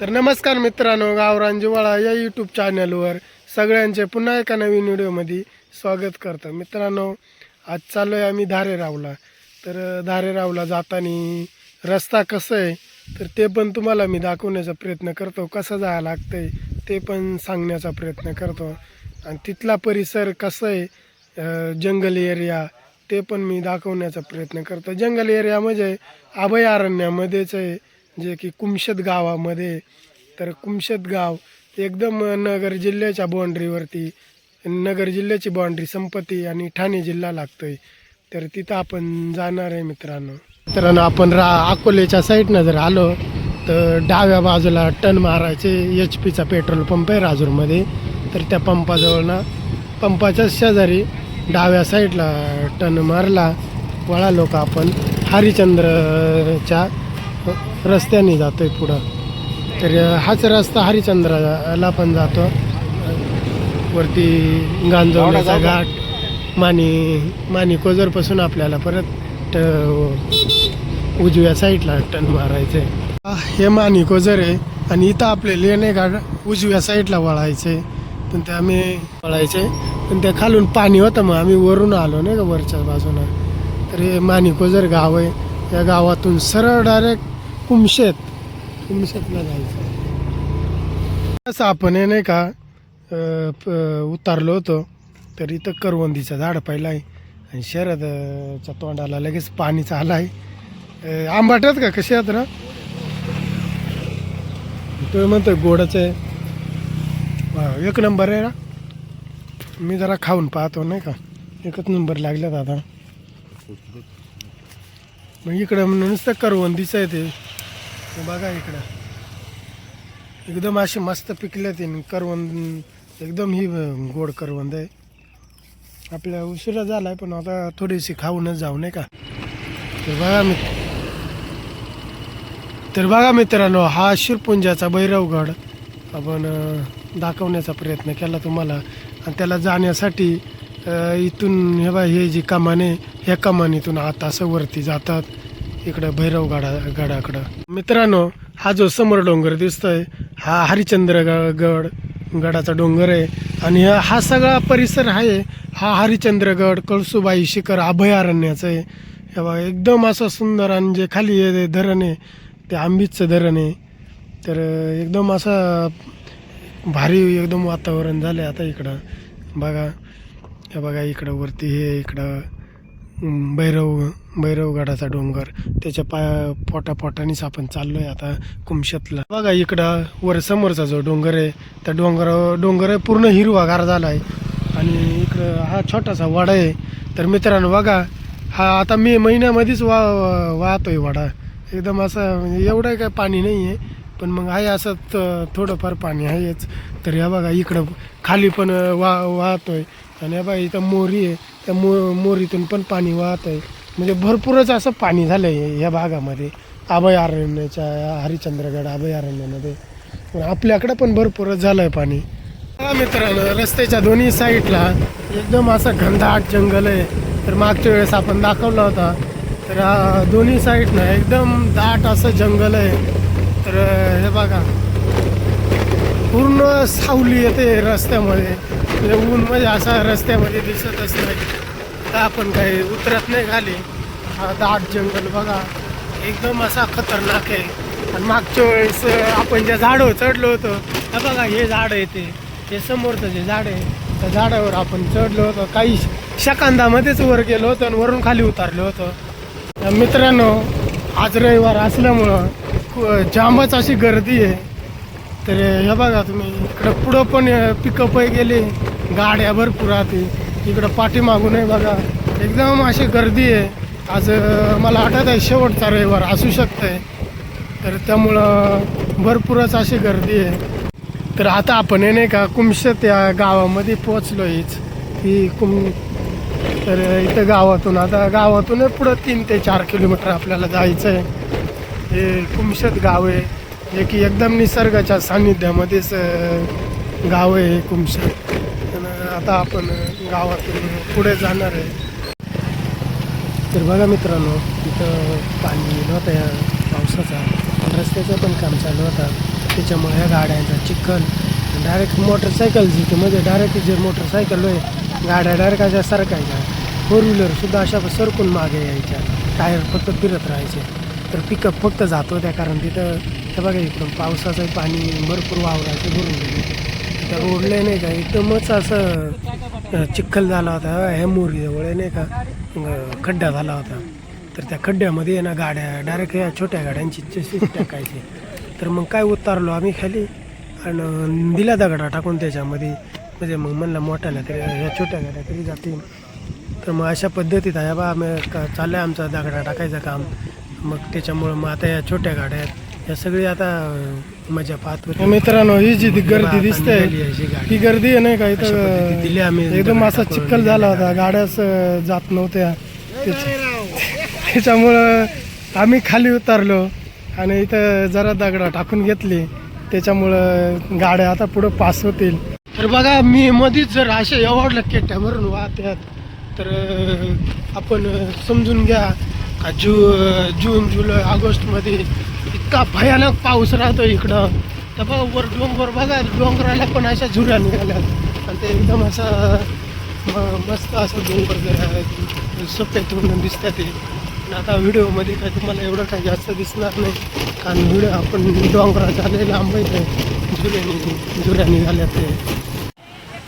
तर नमस्कार मित्रांनो गावरान जिवाळा या यूट्यूब चॅनलवर सगळ्यांचे पुन्हा एका नवीन व्हिडिओमध्ये स्वागत करतं. मित्रांनो आज चाललो आहे आम्ही धारेरावला तर धारेरावला जाताना रस्ता कसं आहे? तर ते पण तुम्हाला मी दाखवण्याचा प्रयत्न करतो. कसं जायला लागतंय ते पण सांगण्याचा प्रयत्न करतो. आणि तिथला परिसर कसं आहे जंगल एरिया ते पण मी दाखवण्याचा प्रयत्न करतो. जंगल एरिया म्हणजे अभयारण्यामध्येच आहे. जे की कुमशत गावामध्ये तर कुमशत गाव एकदम नगर जिल्ह्याच्या बाँड्रीवरती नगर जिल्ह्याची बाँड्री संपत्ती आणि ठाणे जिल्हा लागतोय. तर तिथं आपण जाणार आहे मित्रांनो. मित्रांनो आपण रा अकोलेच्या साईडनं जर आलो तर डाव्या बाजूला टन मारायचे एच पीचा पेट्रोल पंप आहे राजूरमध्ये. तर त्या पंपाजवळ ना पंपाच्या शेजारी डाव्या साईडला टन मारला. वळालो का आपण. हरिचंद्रच्या रस्त्याने जातो आहे पुढं. तर हाच रस्ता हरिश्चंद्राला पण जातो. वरती गांजवण्याचा घाट मानी मानी कोजरपासून आपल्याला परत उजव्या साईडला टन मारायचं. आहे हे मानी कोजर आहे आणि इथं आपले लेणे घाट उजव्या साईडला वळायचे. पण ते आम्ही वळायचे. पण त्या खालून पाणी होतं मग आम्ही वरून आलो नाही का वरच्या बाजूनं. तर हे मानी कोजर गाव आहे. या गावातून सरळ डायरेक्ट कुमशेत कुमशेतला जायचं. असं आपण हे नाही का उतारलो होतो तर इथं करवंदीचं झाड पाहिलं आहे आणि शरदच्या तोंडाला लगेच पाणी चाललं आहे अं, आंबाटच का? कसे आहेत ना? तो म्हणतो गोडच आहे. एक नंबर आहे ना? मी जरा खाऊन पाहतो नाही का? एकच नंबर लागला दादा मग इकडं नुसतं करवंदीचं आहे ते. बघा इकडं. एकदम असे मस्त पिकल्या ते करवंद एकदम ही गोड करवंद आहे. आपल्या उशिरा झाला आहे पण आता थोडीशी खाऊनच जाऊ नाही का? तर बघा मी तर बघा मित्रांनो हा शिरपुंजाचा भैरवगड आपण दाखवण्याचा प्रयत्न केला तुम्हाला. आणि त्याला जाण्यासाठी इथून हे बा हे जी कमाने ह्या कमानीतून आत असं वरती जातात. इकडं भैरव गाडा गडाकडं. मित्रांनो हा जो समोर डोंगर दिसतोय हा हरिचंद्र ग- गड गडाचा डोंगर आहे. आणि हा- सगळा परिसर आहे हा हरिचंद्रगड कळसुबाई शिखर अभयारण्याचं आहे. हे बघा एकदम असं सुंदर आणि जे खाली हे धरण आहे ते आंबीचं धरण आहे. तर एकदम असं भारी एकदम वातावरण झालं आहे आता इकडं. बघा हे बघा इकडं वरती हे इकडं. भैरव भैरवगडाचा डोंगर त्याच्या पा पोटापोटानेच आपण आपण आहे आता कुमशतला. बघा इकडं वर समोरचा जो डोंगर आहे त्या डोंगर डोंगर पूर्ण हिरवागार झाला आहे आणि इकडं हा छोटासा वाडा आहे. तर मित्रांनो बघा हा आता मे महिन्यामध्येच वा वाहतोय वाडा. एकदम असं म्हणजे एवढं काय पाणी नाही आहे पण मग आहे असं त- थोडंफार पाणी आहेच. तर या बघा इकडं खाली पण वा वाहतोय. आणि या इथं मोरी आहे. त्या मो मोरीतून पण पाणी वाहत आहे. म्हणजे भरपूरच असं पाणी झालं आहे या भागामध्ये. अभयारण्याच्या हरिश्चंद्रगड अभयारण्यामध्ये आपल्याकडं पण भरपूरच झालं आहे पाणी मित्रांनो रस्त्याच्या दोन्ही साईडला एकदम असं घनदाट जंगल आहे. तर मागच्या वेळेस आपण दाखवला होता. तर दोन्ही साईडनं एकदम दाट असं जंगल आहे. तर हे बघा. पूर्ण सावली येते रस्त्यामध्ये. ऊन म्हणजे असा रस्त्यामध्ये दिसतच नाही तर आपण काही उतरत नाही खाली. हा दाट जंगल बघा. एकदम असा खतरनाक आहे. आणि मागच्या वेळेस आपण ज्या झाडावर चढलो होतो तर बघा हे झाड आहे ते. हे समोरचं जे झाड आहे त्या झाडावर आपण चढलो होतो. काही शकांदामध्येच वर गेलो होतो आणि वरून खाली उतरलो होतो. मित्रांनो आज रविवार असल्यामुळं जामच अशी गर्दी आहे. तर हे बघा तुम्ही इकडं पुढं पण पिकअप गेले. गाड्या भरपूर राहते इकडं पाठीमागून आहे बघा एकदम अशी गर्दी आहे. आज मला आठवत आहे शेवटचा रविवार असू शकतंय. तर त्यामुळं भरपूरच अशी गर्दी आहे. तर आता आपण हे नाही का कुमशत या गावामध्ये पोचलो हीच ही कुम तर इथं गावातून आता गावातून पुढं तीन ते चार किलोमीटर आपल्याला जायचं आहे हे कुमशत गाव आहे. जे की एकदम निसर्गाच्या सान्निध्यामध्येच गाव आहे हे आता आपण गावातून पुढे जाणार आहे. तर बघा मित्रांनो तिथं पाणी नव्हतं या पावसाचा रस्त्याचं पण काम चालू होता. त्याच्यामुळे ह्या गाड्यांचा चिखल डायरेक्ट मोटरसायकल जिथे म्हणजे डायरेक्ट जे मोटरसायकल आहे गाड्या डायरेक्ट अशा सरकायच्या. फोर व्हीलरसुद्धा अशा सरकून मागे यायच्या. टायर फक्त फिरत राहायचे. तर पिकअप फक्त जातो त्या कारण तिथं हे बघा इकडून पावसाचं पाणी भरपूर वावरायचं भरून गेले त्या रोडला नाही का एकदमच असं चिखल झाला होता ह्या मोरीजवळ नाही का खड्डा झाला होता. तर त्या खड्ड्यामध्ये आहे ना गाड्या डायरेक्ट ह्या छोट्या गाड्यांची चशीच टाकायची. तर मग काय उतारलो आम्ही खाली आणि दिला दगडा टाकून त्याच्यामध्ये. म्हणजे मग म्हणलं मोठ्याला तरी ह्या छोट्या गाड्या तरी जातील. तर मग अशा पद्धतीत आहे बा आम्ही का चाललं आहे आमचं दगडा टाकायचं काम. मग त्याच्यामुळं मग आता या छोट्या गाड्या आहेत. या सगळी आता मजा पाहत होते. मित्रांनो ही जी गर्दी दिसते. ही गर्दी आहे नाही का पद्धतीत दिली आम्ही इथं एकदम असा चिखल झाला होता गाड्याच जात नव्हत्या. त्याच्या- त्याच्यामुळं आम्ही खाली उतरलो आणि इथं जरा दगडा टाकून घेतली. त्याच्यामुळं गाड्या आता पुढं पास होतील. तर बघा मी मधीच जर असे एवढल्या केट्या भरून वाहत्यात तर आपण समजून घ्या. जू जून जुलै ऑगस्टमध्ये इतका भयानक पाऊस राहतो इकडं. तर बघा वर डोंगर बघा डोंगराला पण अशा झुऱ्या निघाल्यात. आणि ते एकदम असं मस्त असं डोंगर सफेद होऊन दिसतात ते. पण आता व्हिडिओमध्ये काय तुम्हाला एवढं काही जास्त दिसणार नाही. कारण व्हिडिओ आपण डोंगरात आलेला लांब आहे. झुऱ्या झुऱ्या निघाल्यात ते.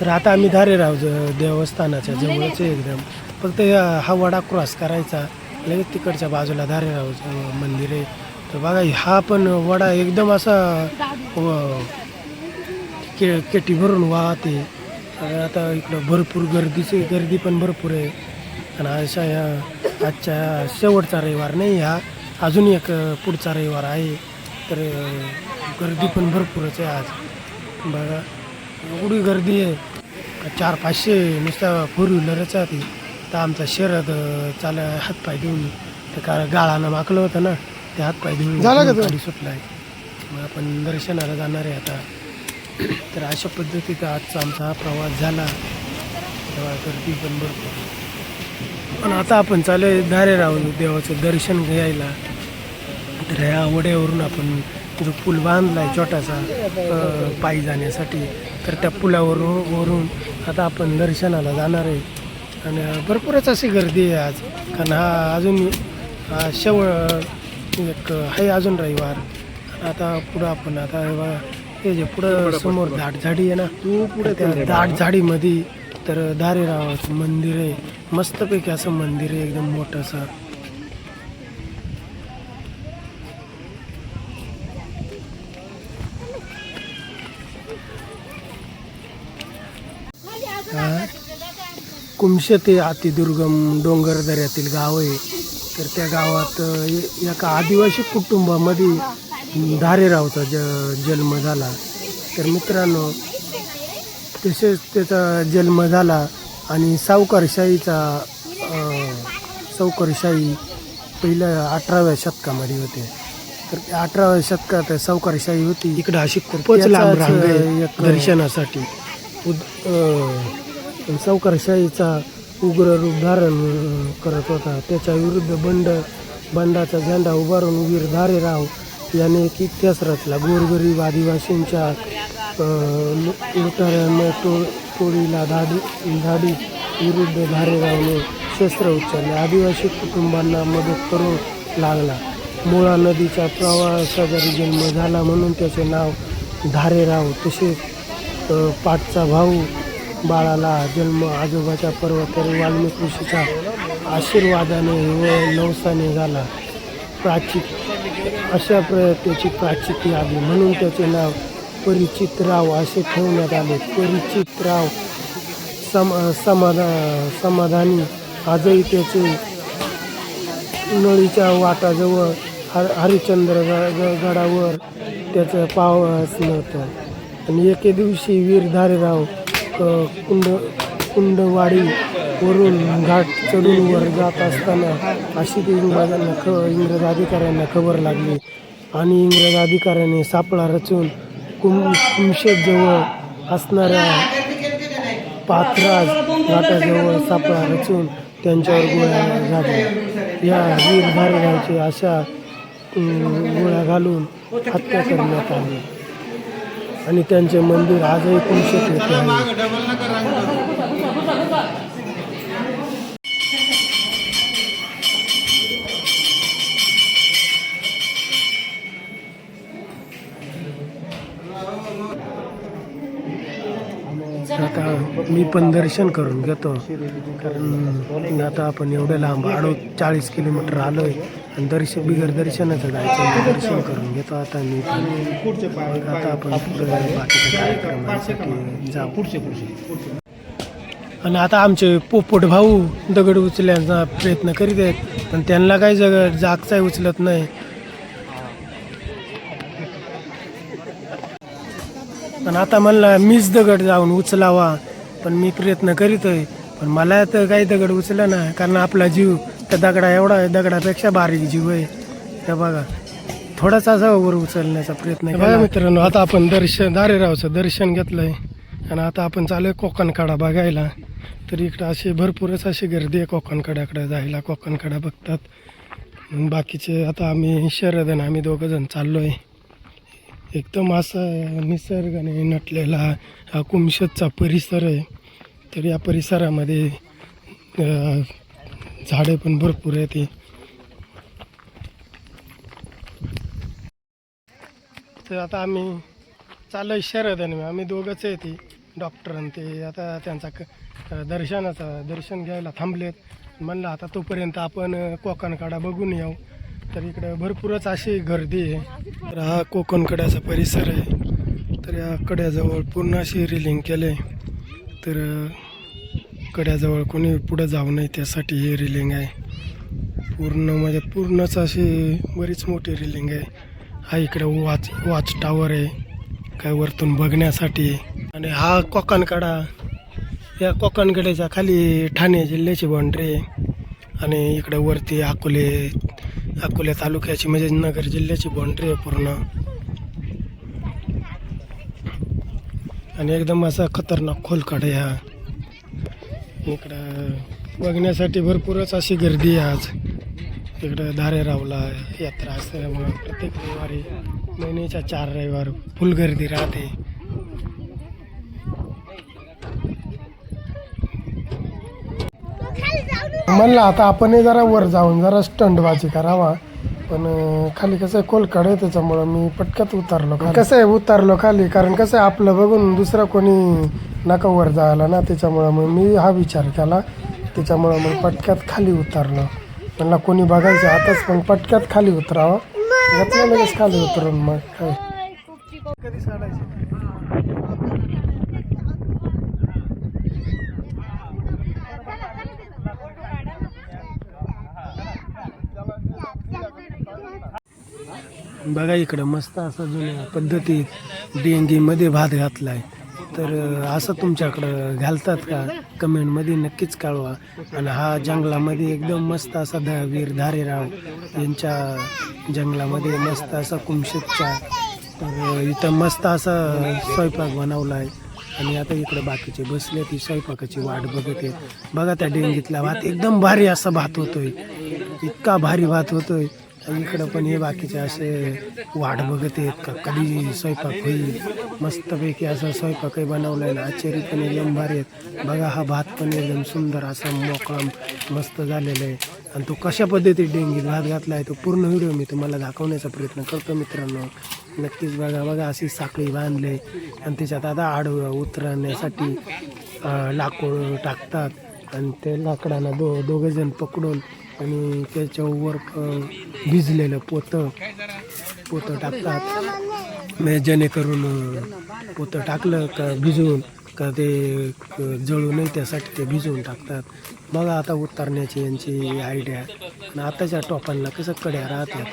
तर आता आम्ही धारेराव ज- देवस्थानाच्या जवळच एकदम. फक्त हा वडा क्रॉस करायचा. लगेच तिकडच्या बाजूला धारेरावचं मंदिर. आहे तर बघा हा पण वडा एकदम असा के केटी भरून वाहते. तर आता इकडं भरपूर गर्दीची गर्दी पण भरपूर आहे. आणि अशा ह्या आजच्या शेवटचा रविवार नाही हा अजून एक पुढचा रविवार आहे. तर गर्दी पण भरपूरच आहे आज. बघा एवढी गर्दी आहे. चार पाचशे नुसत्या फोर व्हीलरच आहे ती. तर आमचा शरद चाल हातपाय देऊन ते का गाळानं माकलं होतं ना ते हातपाय देऊन झालं का तो? सुटला आहे मग आपण दर्शनाला जाणार आहे आता. तर अशा पद्धतीचा आजचा आमचा हा प्रवास झाला. तेव्हा गर्दी पण भरपूर. पण आता आपण चालू आहे धारेराव देवाचं दर्शन घ्यायला. तर ह्या वड्यावरून आपण जो पूल बांधलाय छोटासा अ, पायी जाण्यासाठी तर त्या पुलावरून वरून आता आपण दर्शनाला जाणार आहे. आणि भरपूरच अशी गर्दी आहे आज. कारण हा अजून हा शेवट एक आहे अजून रविवार. आता पुढं आपण आता हे हे जे पुढं समोर दाट झाडी आहे ना तू पुढे त्या दाट झाडीमध्ये तर धारेरावाचं मंदिर आहे. मस्तपैकी असं मंदिर आहे एकदम मोठं असं कुमशे ते अतिदुर्गम डोंगर दऱ्यातील गाव आहे. तर त्या गावात एका आदिवासी कुटुंबामध्ये धारेरावचा ज जन्म झाला. तर मित्रांनो तसेच त्याचा जन्म झाला आणि सावकारशाहीचा सावकारशाही पहिल्या अठराव्या शतकामध्ये होते. तर त्या अठराव्या शतकात सावकारशाही होती. इकडं अशी खूपच लांब रांग आहे दर्शनासाठी. उद- सावकारशाहीचा उग्र रूप धारण करत होता. त्याच्या विरुद्ध बंड बंडाचा झेंडा उभारून वीर धारेराव याने एक इतिहास रचला. गोरगरीब आदिवासींच्या लुटाऱ्यांना टो टोळीला धाडी धाडी विरुद्ध धारेरावने शस्त्र उचलले. आदिवासी कुटुंबांना मदत करू लागला. मुळा नदीच्या प्रवाहाशेजारी जन्म झाला म्हणून त्याचे नाव धारेराव तसेच पाठचा भाऊ बाळाला जन्म आजोबाच्या पर्वतरी वाल्मिक ऋषीच्या आशीर्वादाने व नवसाने झाला. प्राचित अशा प्र त्याची प्राचिती आली म्हणून त्याचे नाव परिचितराव असे ठेवण्यात आले. परिचितराव सम समाधा समाधानी आजही त्याचे नळीच्या वाटाजवळ हर हरिश्चंद्र ग- गडावर त्याचं पावस नव्हतं आणि एके दिवशी वीर धारेराव कुंड कुंडवाडी वरून घाट चढून वर जात असताना अशी ती इंग्रजांना ख इंग्रज अधिकाऱ्यांना खबर लागली आणि इंग्रज अधिकाऱ्याने सापळा रचून कुम कुमशेजवळ असणाऱ्या पात्राज घाटाजवळ सापळा रचून त्यांच्यावर गोळ्या झाल्या. या वीर धारेरावची अशा गोळ्या घालून हत्या करण्यात आली. आणि त्यांचे मंदिर आजही कुमशेत येते आहे. आता मी पण दर्शन करून घेतो. कारण आता आपण एवढं लांब आडो चाळीस किलोमीटर आलोय. आणि दर्शन बिगर दर्शनाचं जायचं दर्शन करून घेतो. आता मी आता आपण कार्यक्रमासाठी पुढचे पुढचे आणि आता आमचे पोपट भाऊ दगड उचलण्याचा प्रयत्न करीत आहेत पण त्यांना काही जग जागचाही उचलत नाही. पण आता म्हणला मीच दगड जाऊन उचलावा. पण मी प्रयत्न करीतोय पण मला तर काही दगड उचला ना कारण आपला जीव त्या दगडा एवढा आहे दगडापेक्षा बारीक जीव आहे. त्या बघा थोडासा असा वर उचलण्याचा प्रयत्न बघा मित्रांनो आता आपण दर्शन दारेरावचं दर्शन घेतलंय. आणि आता आपण चालू आहे कोकणकडा बघायला. तर इकडं अशी भरपूरच अशी गर्दी आहे कोकणकड्याकडे जायला. कोकणकडा बघतात. बाकीचे आता आम्ही शरद आणि आम्ही दोघं जण चाललो आहे एकदम असा निसर्गाने नटलेला हा कुमशतचा परिसर आहे. तर या परिसरामध्ये झाडे पण भरपूर आहेत तर आता आम्ही चाललोय शरद आणि आम्ही दोघंच आहे ती डॉक्टर आणि ते. आता त्यांचा क दर्शनाचा दर्शन घ्यायला थांबलेत. म्हणलं आता तोपर्यंत आपण कोकणकडा बघून येऊ. तर इकडं भरपूरच अशी गर्दी आहे. तर हा कोकणकड्याचा परिसर आहे. तर या कड्याजवळ पूर्ण अशी रिलिंग केले तर कड्याजवळ कोणी पुढं जाऊ नये त्यासाठी हे रिलिंग आहे. पूर्ण म्हणजे पूर्णच अशी बरीच मोठी रिलिंग आहे. हा इकडे वॉच वॉच टावर आहे काय वरतून बघण्यासाठी. आणि हा कोकणकडा या कोकणकड्याच्या खाली ठाणे जिल्ह्याची बाउंड्री आहे. आणि इकडे वरती अकोले अकोले तालुक्याची म्हणजे नगर जिल्ह्याची बाउंड्री आहे पूर्ण. आणि एकदम असा खतरनाक खोलकडा आहे हा. इकडं बघण्यासाठी भरपूरच अशी गर्दी आहे आज. इकडं धारेरावला यात्रा असल्यामुळं प्रत्येक रविवारी महिन्याच्या चार रविवार फुल गर्दी राहते. म्हणलं आता आपणही जरा वर जाऊन जरा स्टंटबाजी करावा. पण खाली कसं आहे कोलकड आहे त्याच्यामुळं मी पटकत उतरलो. कसं आहे उतरलो खाली कारण कसं आहे आपलं बघून दुसरं कोणी नका वर जायला ना त्याच्यामुळं मग मी हा विचार केला. त्याच्यामुळं मग पटक्यात खाली उतरलो. म्हणलं कोणी बघायचं आताच मग पटक्यात खाली उतरावं. घेतलं लगेच खाली उतरून मग काय. कधी साडायची बघा इकडं मस्त असं जुन्या पद्धतीत डेंगीमध्ये भात घातलाय. तर असं तुमच्याकडं घालतात का? कमेंटमध्ये नक्कीच कळवा. आणि हा जंगलामध्ये एकदम मस्त असा ध वीर धारेराव यांच्या जंगलामध्ये मस्त असा कुमशेतच्या तर इथं मस्त असा स्वयंपाक बनवला आहे आणि आता इकडे बाकीचे बसले ती स्वयंपाकाची वाट बघत आहे बघा त्या डेंगीतला भात एकदम भारी असा भात होतोय. इतका भारी भात होतोय. इकडं पण हे बाकीचे असे वाट बघत आहेत का? कधी स्वयंपाक होईल? मस्तपैकी असं स्वयंपाकही बनवलाय ना. आचेरी पण एकदम भारी आहेत. बघा हा भात पण एकदम सुंदर असा मोकळा मस्त झालेला आहे. आणि तो कशा पद्धतीत डेंगीत भात घातला आहे तो पूर्ण व्हिडिओ मी तुम्हाला दाखवण्याचा प्रयत्न करतो मित्रांनो. नक्कीच बघा बघा अशी साखळी बांधले. आणि त्याच्यात आता आडवं उतरण्यासाठी लाकूड टाकतात. आणि ते लाकडांना दो दोघंजण पकडून आणि त्याच्यावर भिजलेलं पोतं पोतं टाकतात. जेणेकरून पोतं टाकलं का भिजवून का ते जळू नये त्यासाठी ते भिजवून टाकतात. बघा आता उतरण्याची यांची आयडिया आणि आताच्या टॉपांना कसं कड्या राहतात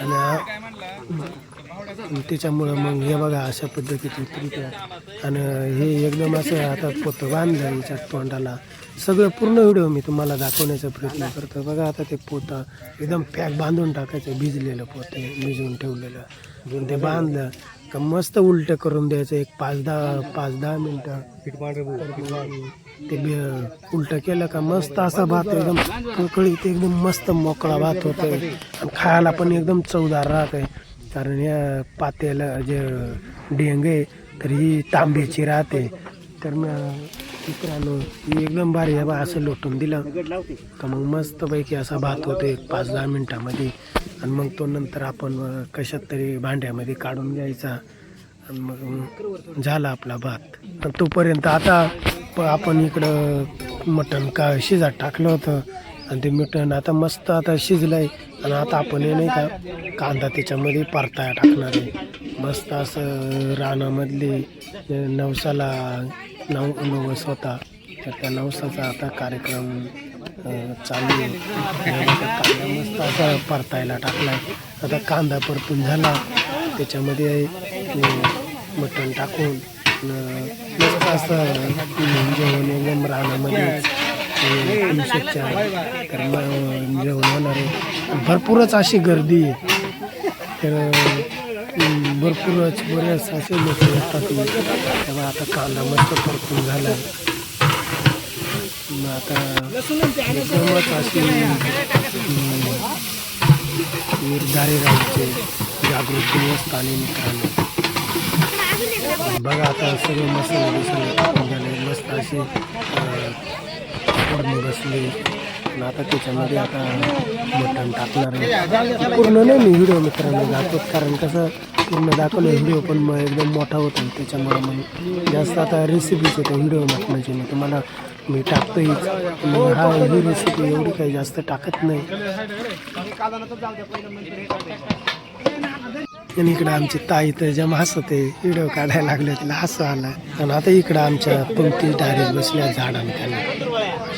आणि त्याच्यामुळं मग हे बघा अशा पद्धतीत उतरतात आणि हे एकदम असं आता पोतं बांधलं याच्या तोंडाला. सगळं पूर्ण व्हिडिओ मी तुम्हाला दाखवण्याचा प्रयत्न करतो. बघा आता ते पोतं एकदम पॅक बांधून टाकायचं भिजलेलं पोते भिजवून ठेवलेलं. ते बांधलं का मस्त उलटं करून द्यायचं एक पाच दहा पाच दहा मिनटं. ते उलटं केलं का मस्त असा भात एकदम कळकळीत एकदम मस्त मोकळा भात होतोय. आणि खायला पण एकदम चवदार राहत आहे कारण या पात्याला जे डेंग आहे तर ही तांब्याची राहते. तर मग मित्रांनो ही एकदम भारी आहे बा असं लोटून दिलं. का मग मस्तपैकी असा भात होतो एक पाच दहा मिनटामध्ये. आणि मग तो नंतर आपण कशात तरी भांड्यामध्ये काढून घ्यायचा. आणि मग झाला आपला भात. तर तोपर्यंत आता प- आपण इकडं मटण का शिजात टाकलं होतं. आणि ते मटण आता मस्त आता शिजलं आहे आणि आता आपण हे नाही का कांदा त्याच्यामध्ये परताया टाकणार आहे. मस्त असं रानामधली नवसाला नव नवस होता तर त्या नवसाचा आता कार्यक्रम चालू आहे. कांदा मस्त असा परतायला टाकलाय. आता कांदा परतून झाला. त्याच्यामध्ये मटण टाकून मस्त असं जेवण एकदम रानामध्ये. पुरुषाच्या तर मग जेवण होणार आहे भरपूरच अशी गर्दी आहे. तर भरपूरच बरेच असे लोक येतात. तेव्हा आता कांदा मस्त परतून झाला. मग आता एकदमच अशी निर्धारी राहायचे जागृत दिवस आणि मित्रांनो बघा आता सगळे मसाले बिसाले झाले मस्त असे फोडणी बसली आणि आता त्याच्यामध्ये आता मटण टाकणार पूर्ण नाही मी व्हिडिओ मित्रांनो दाखवत कारण कसं पूर्ण दाखवलं व्हिडिओ पण मग एकदम मोठा होतो त्याच्यामुळे मग जास्त आता रेसिपीच त्या व्हिडिओ मटणाची मी तुम्हाला मी टाकतोहीच मग हा ही रेसिपी एवढी काही जास्त टाकत नाही. आणि इकडं आमची ताई तर जेव्हा हसते व्हिडिओ काढायला लागले तिला हसं आला आणि आता इकडं आमच्या पंक्ती डायरेक्ट बसल्या झाडांखाली. त्याला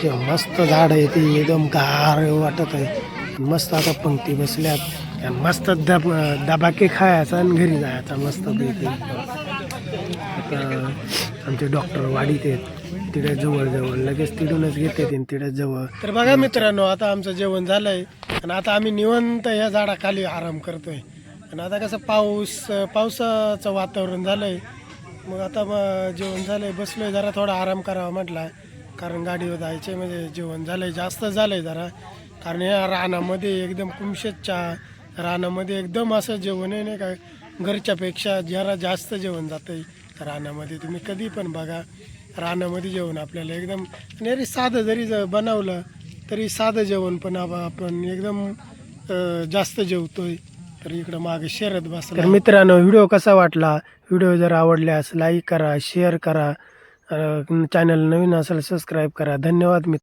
मस्त झाड आहे ती एकदम गार वाटत आहे. मस्त आता पंक्ती बसल्यात. मस्त दब दबाके खायचा आणि घरी जायचा मस्त पैकी. आता आमचे डॉक्टर वाढीत आहेत. तिकडे जवळ जवळ लगेच तिडूनच घेते तिकडे जवळ. तर बघा मित्रांनो आता आमचं जेवण झालंय आणि आता आम्ही निवंत या झाडाखाली आराम करतोय. आणि आता कसं पाऊस पावसाचं वातावरण झालंय. मग आता मग जेवण झालंय बसलोय जरा थोडा आराम करावा म्हटला. कारण गाडीवर जायचे म्हणजे जेवण झालंय जास्त झालंय जरा. कारण या रानामध्ये एकदम कुमशेच्या रानामध्ये एकदम असं जेवण आहे नाही का? घरच्यापेक्षा जरा जास्त जेवण जातंय रानामध्ये. तुम्ही कधी पण बघा रानामध्ये जेवण आपल्याला एकदम आणि अरे साधं जरी ज- बनवलं तरी साधं जेवण पण आपण एकदम जास्त जास्त जेवतोय. तर इकडं मागे शरद बसला. मित्रांनो व्हिडिओ कसा वाटला? व्हिडिओ जर आवडल्यास लाईक करा शेअर करा. चॅनल नवीन असेल सबस्क्राईब करा. धन्यवाद मित्र.